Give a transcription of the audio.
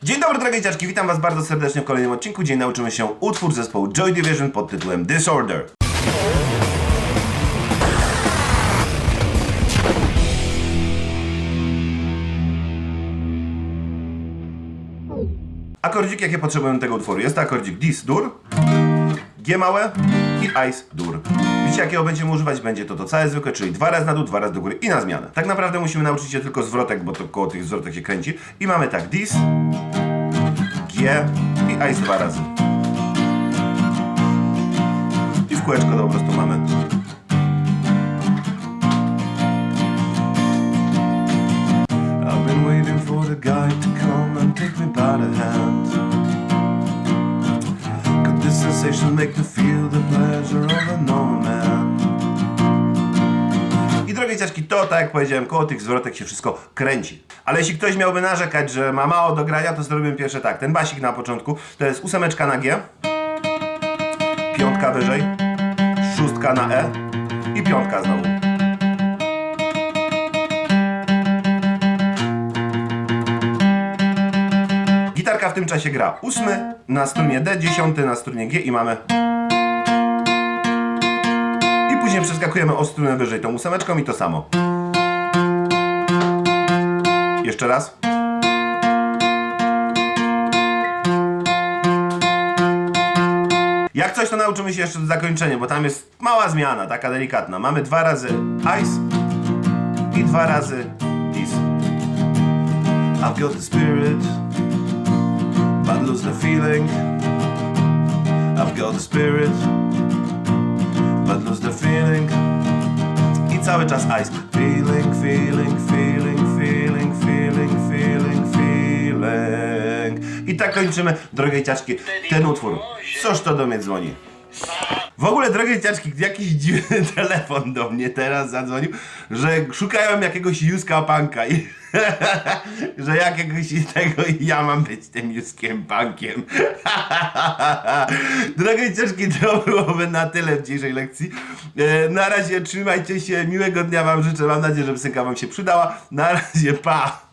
Dzień dobry drogie dzieciaczki, witam was bardzo serdecznie w kolejnym odcinku, gdzie nauczymy się utwór zespołu Joy Division pod tytułem Disorder. Akordziki, jakie potrzebujemy tego utworu. Jest to akordzik Dis dur, G małe i Ice dur. Widzicie jakiego będziemy używać? Będzie to to całe zwykłe, czyli dwa razy na dół, dwa razy do góry i na zmianę. Tak naprawdę musimy nauczyć się tylko zwrotek, bo to koło tych zwrotek się kręci. I mamy tak Dis, G i Ice dwa razy. I w kółeczko to po prostu mamy. I've the to. Could this sensation make me feel drogie ciaczki, to tak jak powiedziałem, koło tych zwrotek się wszystko kręci. Ale jeśli ktoś miałby narzekać, że ma mało do grania, to zrobimy pierwsze tak. Ten basik na początku to jest ósemeczka na G, piątka wyżej, szóstka na E i piątka znowu. Gitarka w tym czasie gra ósmy na strunie D, dziesiąty na strunie G i mamy później przeskakujemy o strunę wyżej tą ósemeczką i to samo. Jeszcze raz. Jak coś, to nauczymy się jeszcze do zakończenia, bo tam jest mała zmiana, taka delikatna. Mamy dwa razy ice i dwa razy dis. I've got the spirit, but lose the feeling. I've got the spirit, but lose the feeling. I cały czas ice. Feeling, feeling, feeling, feeling, feeling, feeling, feeling. I tak kończymy, drogie ciaczki, ten utwór. Coż to do mnie dzwoni? W ogóle, drogie ciaczki, jakiś dziwny telefon do mnie teraz zadzwonił, że szukają jakiegoś Juska Punka i że jakiegoś tego i ja mam być tym Juskiem Punkiem. drogie ciaczki, to byłoby na tyle w dzisiejszej lekcji. E, na razie trzymajcie się, miłego dnia wam życzę, mam nadzieję, że psyka wam się przydała. Na razie, pa!